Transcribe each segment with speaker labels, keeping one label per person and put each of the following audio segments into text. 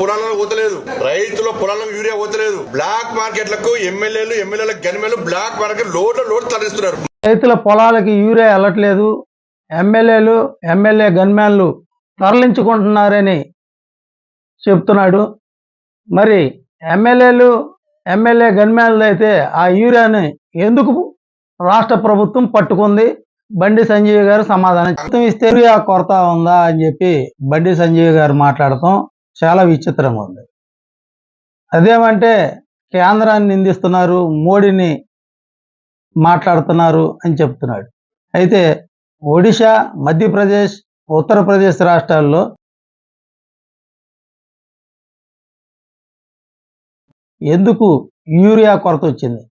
Speaker 1: పొలాలకు పోతలేదు. రైతుల పొలాలకు యూరియా పోతలేదు. బ్లాక్ మార్కెట్లకు ఎమ్మెల్యేలు ఎమ్మెల్యేల గనిమేలు బ్లాక్ మార్కెట్ లోడ్ల లోడ్ తరలిస్తున్నారు.
Speaker 2: రైతుల పొలాలకి యూరియా వెళ్ళట్లేదు ఎమ్మెల్యేలు ఎమ్మెల్యే గన్మ్యాన్లు తరలించుకుంటున్నారని చెప్తున్నాడు. మరి ఎమ్మెల్యేలు ఎమ్మెల్యే గన్మ్యాన్లు అయితే ఆ యూరియాని ఎందుకు రాష్ట్ర ప్రభుత్వం పట్టుకుంది? బండి సంజయ్ గారు సమాధానం ఇస్తే యూరియా కొరత ఉందా అని చెప్పి బండి సంజయ్ గారు మాట్లాడతాం. చాలా విచిత్రంగా ఉంది. అదేమంటే కేంద్రాన్ని నిందిస్తున్నారు మోడీని మాట్లాడుతున్నారు అని చెప్తున్నాడు. అయితే ఒడిశా మధ్యప్రదేశ్ ఉత్తరప్రదేశ్ రాష్ట్రాల్లో ఎందుకు యూరియా కొరత వచ్చింది?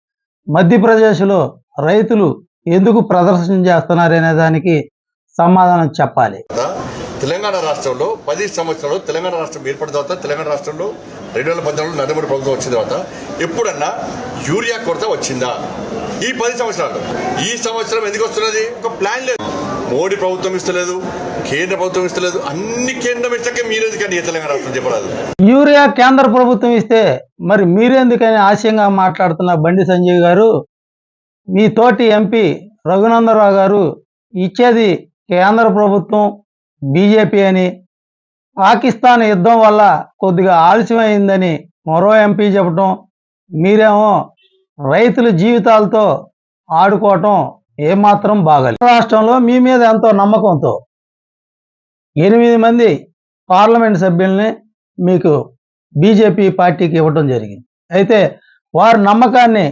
Speaker 2: మధ్యప్రదేశ్లో రైతులు ఎందుకు ప్రదర్శన చేస్తున్నారు అనే దానికి సమాధానం చెప్పాలి.
Speaker 1: తెలంగాణ రాష్ట్రంలో పది సంవత్సరాలు తెలంగాణ రాష్ట్రం ఏర్పడిన తర్వాత తెలంగాణ రాష్ట్రంలో రెండు వేల పద్నాలుగులో నరేంద్ర ప్రభుత్వం వచ్చిన తర్వాత ఎప్పుడన్నా యూరియా కొరత వచ్చిందా? ఈ పది సంవత్సరాలు. ఈ సంవత్సరం ఎందుకు వస్తున్నది? ఒక ప్లాన్ లేదు. మోడీ ప్రభుత్వం ఇస్తలేదు కేంద్ర ప్రభుత్వం ఇస్తలేదు అన్ని కేంద్రం ఇస్తాకే మీరు కానీ ఈ తెలంగాణ రాష్ట్రం చెప్పరాదు.
Speaker 2: యూరియా కేంద్ర ప్రభుత్వం ఇస్తే మరి మీరెందుకని ఆశయంగా మాట్లాడుతున్న బండి సంజయ్ గారు మీ తోటి ఎంపీ రఘునందరావు గారు ఇచ్చేది కేంద్ర ప్రభుత్వం బీజేపీ అని పాకిస్తాన్ యుద్ధం వల్ల కొద్దిగా ఆలస్యమైందని మరో ఎంపీ చెప్పటం మీరేమో రైతుల జీవితాలతో ఆడుకోవటం ఏమాత్రం బాగాలేదు. రాష్ట్రంలో మీ మీద ఎంతో నమ్మకంతో ఎనిమిది మంది పార్లమెంట్ సభ్యుల్ని మీకు బీజేపీ పార్టీకి ఇవ్వటం జరిగింది. అయితే వారి నమ్మకాన్ని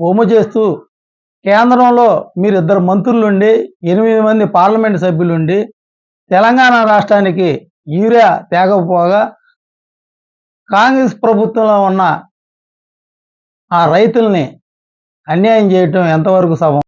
Speaker 2: ఒమ్ము చేస్తూ కేంద్రంలో మీరు ఇద్దరు మంత్రులుండి ఎనిమిది మంది పార్లమెంట్ సభ్యులుండి తెలంగాణ రాష్ట్రానికి యూరియా తేగకపోగా కాంగ్రెస్ ప్రభుత్వంలో ఉన్న ఆ రైతుల్ని అన్యాయం చేయటం ఎంతవరకు సబం